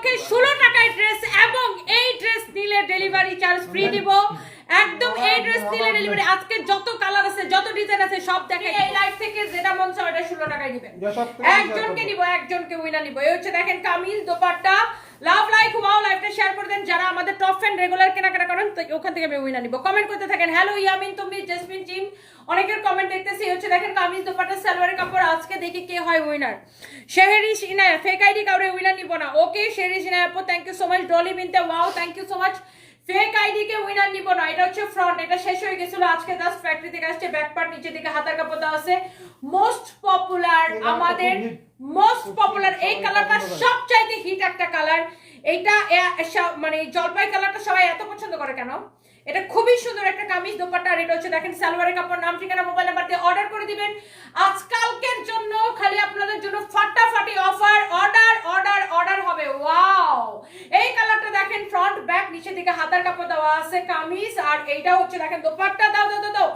উপলক্ষে ষোলো টাকায় ড্রেস এবং এই ড্রেস নিলে ডেলিভারি চার্জ ফ্রি দিব। একদম এই ড্রেস নিলে ডেলিভারি আজকে যত কালার আছে যত ডিজাইন আছে সব দেখে এই লাইফ থেকে যেটা মন চায় ওটা ষোলো টাকায় দিবেন। একজনকে নিব একজনকে উইনার নিব। এই হচ্ছে দেখেন kameez dupatta. Love like wow লাইভটা শেয়ার করে দেন। যারা আমাদের রেগুলার কেনাকাটা করেন তো ওখান থেকে আমি উইনার নিব। কমেন্ট করতে থাকেন হ্যালো ইয়ামিন তুমি জেসমিন জিম? অনেকের কমেন্ট দেখতেছি হচ্ছে দেখেন কামিজ দোপাট্টা সালোয়ারের কাপড় আজকে দেখি কে হয় winner Shehri Sinaya fake ID কাউরে উইনার নিব না। ওকে শেহরি সিনায়া আপু thank you so much Dolly Binte wow thank you so much fake ID K winner নিব না এটা হচ্ছে ফ্রন্ট এটা শেষ হয়ে গেছিল আজকে জাস্ট ফ্যাক্টরি থেকে আসছে ব্যাক পার্ট নিচে দিকে হাতার কাপড় দেওয়া আছে। মোস্ট পপুলার আমাদের মোস্ট পপুলার এই কালারটা। সবচাইতে হিট একটা কালার। এইটা মানে জলপাই কালারটা সবাই এত পছন্দ করে কেন? এটা খুবই সুন্দর একটা কামিজ দোপাট্টা আর এটা হচ্ছে দেখেন সালোয়ারের কাপড় নাম ঠিকানা মোবাইল নাম্বার দিয়ে অর্ডার করে দিবেন। আজকালকের জন্য খালি আপনাদের জন্য ফাটাফাটি অফার অর্ডার অর্ডার অর্ডার হবে। ওয়াও এই কালারটা দেখেন ফ্রন্ট ব্যাক নিচের দিকে হাতার কাপড় দেওয়া আছে কামিজ আর এইটা হচ্ছে দেখেন দোপাট্টা। দাও দাও দাও, দাও।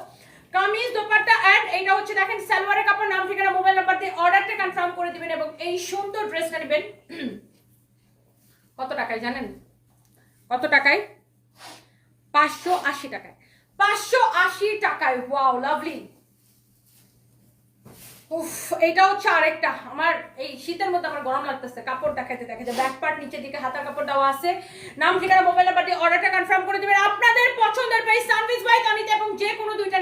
কামিজ দোপাট্টা এন্ড এইটা হচ্ছে দেখেন সালোয়ারের কাপড় নাম ঠিকানা মোবাইল নাম্বার দিয়ে অর্ডারটা কনফার্ম করে দিবেন এবং এই সুন্দর ড্রেসটা নেবেন। কত টাকায় জানেন? কত টাকায়? পাঁচশো আশি টাকায়। পাঁচশো আশি টাকায় ওয়াও লাভলি উফ এটা হচ্ছে আরেকটা। আমার এই শীতের মধ্যে আমার গরম লাগতেছে। কাপড় দেখাতে দেখাতে ব্যাক পার্ট নিচের দিকে হাতার কাপড় দেওয়া আছে। নাম, ঠিকানা মোবাইল নাম্বারটি অর্ডারটা কনফার্ম করে দিবেন আপনাদের পছন্দের প্রাইস সার্ভিস বাই তানিতে এবং যে কোনো দুইটা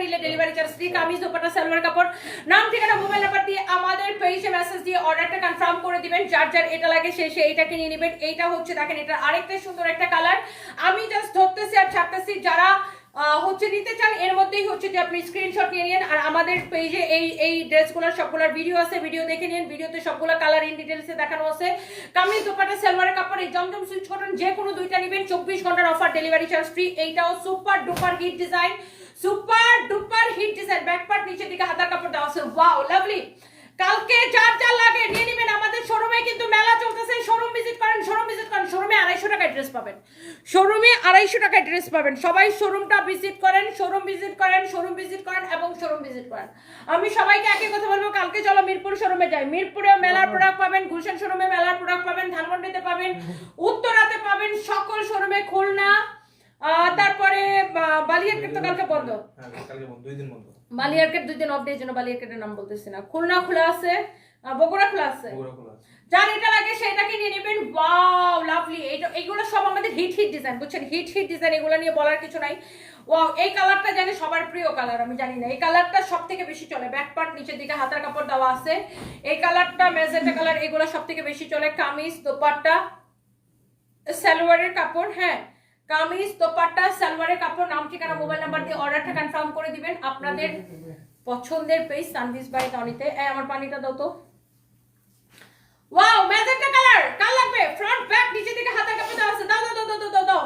নিলে ডেলিভারি কামিজ, দোপাটা, সালোয়ার কাপড়। নাম, ঠিকানা মোবাইল নাম্বার দিয়ে আমাদের পেজে মেসেজ দিয়ে অর্ডারটা কনফার্ম করে দিবেন। যার যার এটা লাগে সে সে এইটাকে নিয়ে নেবেন। এইটা হচ্ছে, দেখেন এটা আরেকটা সুন্দর একটা কালার আমি জাস্ট ধরতেছি আর ছাড়তেছি, যারা হচ্ছে নিতে চান, এর মধ্যেই হচ্ছে যে আপনি স্ক্রিনশট নিয়ে নিন। আর আমাদের পেজে এই এই ড্রেসগুলোর সবগুলোর ভিডিও আছে ভিডিও দেখে নিন। ভিডিওতে সবগুলো কালার ইন ডিটেলসে দেখানো আছে। কামিজ, দোপাটা, সালোয়ারের কাপড়, এই জমজম সুইচ কটন যে কোনো দুইটা নেবেন। চব্বিশ ঘণ্টার অফার ডেলিভারি চার্জ ফ্রি এইটাও super duper hit design super duper hit design back part নিচের দিকে হাতার কাপড় দেওয়া আছে। ওয়াও লাভলি কালকে যার যার লাগে নিয়ে নেবেন। আমাদের শোরুমে কিন্তু মেলা চলতেছে। শোরুম ভিজিট করেন শোরুম ভিজিট করেন। শোরুমে আড়াইশো টাকায় ড্রেস পাবেন। শোরুমে আড়াইশো টাকায় ড্রেস পাবেন। সবাই শোরুমটা ভিজিট করেন শোরুম ভিজিট করেন শোরুম ভিজিট করেন এবং শোরুম ভিজিট করেন। আমি সবাইকে একই কথা বলব। কালকে চলো মিরপুর শোরুমে যাই। মিরপুরেও মেলার প্রোডাক্ট পাবেন গুলশান শোরুমে মেলার প্রোডাক্ট পাবেন ধানমন্ডিতে পাবেন উত্তরাতে পাবেন সকল শোরুমে খুলনা তারপরে আহ, বালিয়ারকেট তো কালকে বন্ধ। হ্যাঁ, কালকে বন্ধ, দুই দিন বন্ধ। বালিয়ারকেট দুই দিন অফ ডে জন্য বালিয়ারকেটের নাম বলতেছি না। খুলনা খোলা আছে বগুড়া খোলা আছে। বগুড়া খোলা আছে। যার এটা লাগে সেটাকে নিয়ে নেবেন। ওয়াও লাভলি এটা এগুলো সব আমাদের হিট হিট ডিজাইন বুঝছেন? হিট হিট ডিজাইন এগুলো নিয়ে বলার কিছু নাই। ওয়াও এই কালারটা জানি সবার প্রিয় কালার আমি জানি না। এই কালারটা সব থেকে বেশি চলে। ব্যাক পার্ট নিচের দিকে হাতার কাপড় দেওয়া আছে। এই কালারটা মেজেন্টা কালার এগুলো সব থেকে বেশি চলে। কামিজ দোপাট্টা সালোয়ারের কাপড় হ্যাঁ। কামিজ, দোপাট্টা, সালোয়ারের কাপড়, নাম, ঠিকানা মোবাইল নাম্বার দিয়ে অর্ডারটা কনফার্ম করে দিবেন। আপনাদের পছন্দের পেজ সানভিস বাই টনিতে। এই, আমার পানিটা দাও তো। ওয়াও ম্যাজেন্টা কালার কাল লাগবে? ফ্রন্ট ব্যাক নিচে দিকে হাতের কাপড় দেওয়া আছে। দাও দাও দাও দাও দাও দাও।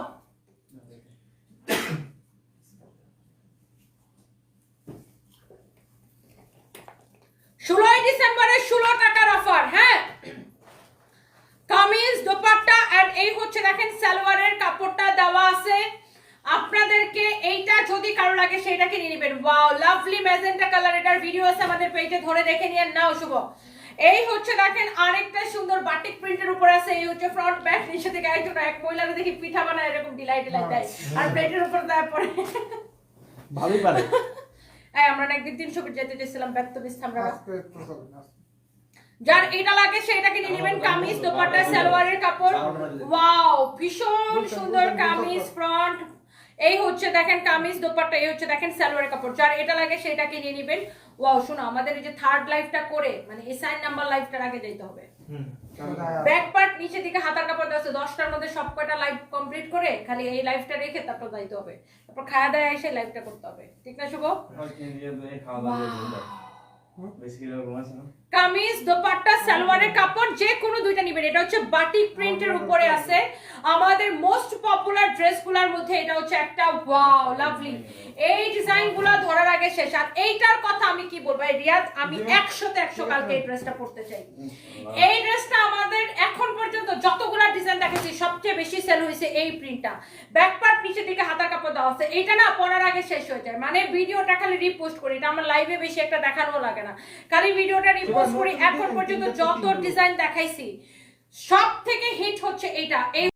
ষোলোই ডিসেম্বরের ষোলো টাকার অফার হ্যাঁ? কামিজ, দোপাট্টা এই হচ্ছে দেখেন সালোয়ারের কাপড়টা দেওয়া আছে। আপনাদেরকে এইটা যদি কারও লাগে সেটাকে নিয়ে নেবেন। ওয়াও লাভলি ম্যাজেন্টা কালার এটার ভিডিও আছে আমাদের পেজে ধরে দেখে নিয়ে নাও শুভ। এই হচ্ছে দেখেন আরেকটা সুন্দর বাটিক প্রিন্টের উপর আছে। এই হচ্ছে ফ্রন্ট ব্যাক নিচে থেকে একজন এক মহিলারা দেখি পিঠা বানায় এরকম ডিলাই ডিলাই দেয় আর প্লেটের উপর দেওয়ার পরে ভালোই পারে এই আমরা একদিন তিনশো ফিট যেতে চেয়েছিলাম ব্যক্তবিস আমরা আজকে একটু চলে না। যার এটা লাগে সেটাকে নিয়ে নেবেন কামিজ দোপাট্টা সালোয়ারের কাপড়। ওয়াও ভীষণ সুন্দর কামিজ ফ্রন্ট এই হচ্ছে দেখেন কামিজ দোপাট্টা এই হচ্ছে দেখেন সালোয়ারের কাপড়। যার এটা লাগে সেটাকে নিয়ে নেবেন। ওয়াও শোনো আমাদের এই যে থার্ড লাইফটা করে মানে এসাইন নাম্বার লাইফটার আগে যেতে হবে। ব্যাক পার্ট নিচে দিকে হাতার কাপড় দেওয়া আছে দশটার মধ্যে সব কয়টা লাইফ কমপ্লিট করে খালি এই লাইফটা রেখে তারপর যাইতে হবে। তারপর খাওয়া দাওয়া এসে লাইফটা করতে হবে। ঠিক না শুভ? কামিজ দোপাট্টা সালোয়ারের কাপড় যে কোনো দুইটা নিবেন। এটা হচ্ছে বাটিক প্রিন্টের উপরে আছে। আমাদের মোস্ট পপুলার ড্রেসগুলোর মধ্যে এটা হচ্ছে একটা ওয়াও লাভলি এই ডিজাইনগুলো ধরার আগে শেষ। আর এইটার কথা আমি কি বলব? রিয়াদ আমি একশোতে একশো কালকে এই ড্রেসটা পরতে চাই। এই ড্রেসটা আমাদের এখন পর্যন্ত যতগুলা ডিজাইন দেখেছি সবচেয়ে বেশি সেল হয়েছে এই প্রিন্টটা ব্যাক পার্ট নিচের দিকে হাতার কাপড় দেওয়া আছে। এটা না পড়ার আগে শেষ হয়ে যায়। মানে ভিডিওটা খালি রিপোস্ট করি। এটা আমার লাইভে বেশি একটা দেখানো লাগে না। খালি ভিডিওটা রিপোস্ট করি। এখন পর্যন্ত যত ডিজাইন দেখাইছি সব থেকে হিট হচ্ছে এইটা। এই